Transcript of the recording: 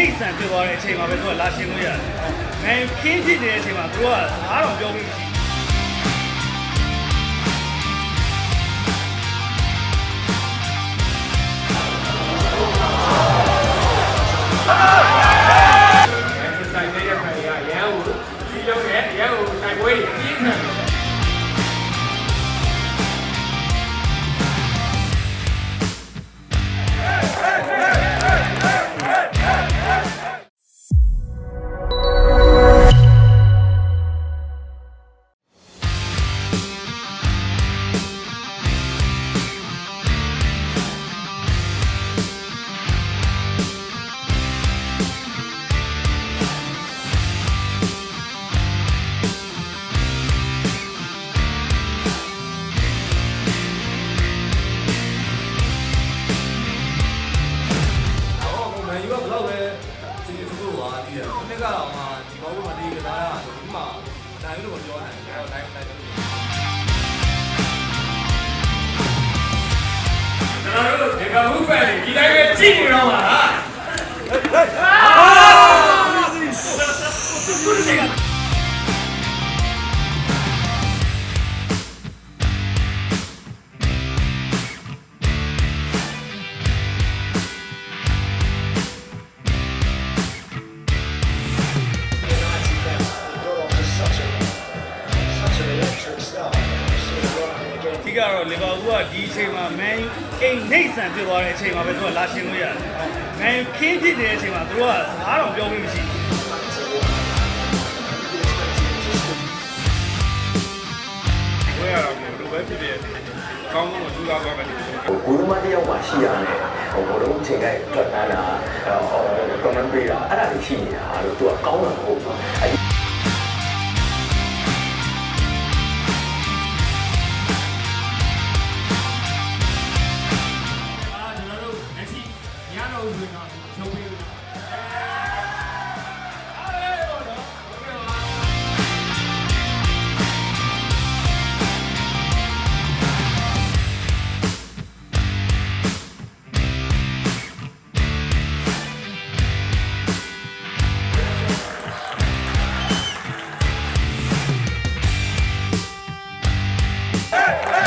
နှိမ့်ဆန်ဖြစ်သွားတဲ့အချိန်မှာပဲသူကလာရှင်လို့ရတယ်။နိုင်ခင်းဖြစ်နေတဲ့အချိန်မှာသူကအားတော့ပြောလို့ ပါဒီကနှစ်ကတော့မှဒီဘောလုံးမတီးကစားရတော့ဒီမှာနိုင်လို့မပြောနိုင်ဘူး။နိုင်နိုင်တယ်လို့ကျွန်တော်တို့ဒီကမှုဖန်ဒီတိုင်းပဲကြည့်နေတော့ပါလား ဓိကတော့လီဗာပူးကဒီအချိန်မှာမန်ယူအိမ်နှိမ့်ဆန်ဖြစ်သွားတဲ့အချိန်မှာပဲသူကလာရှင်လို့ရတယ်။မန်ယူခင်းဖြစ်နေတဲ့အချိန်မှာသူကအားတော့ပြောလို့မရှိဘူးဘယ်ရအောင်လို့ပဲဖြစ်ဖြစ်ကောင်းကောင်းကိုကြိုးစားသွားမယ်ဒီလိုဟိုကိုယ်သမားတစ်ယောက်မှရှိရတယ်ဟိုဘလုံးချိန်လိုက်ထွက်တန်းတာဟိုကွန်မန့်ပေးတာအဲ့ဒါတွေရှိနေတာလို့သူကကောင်းတာမဟုတ်ဘူး Hey, hey.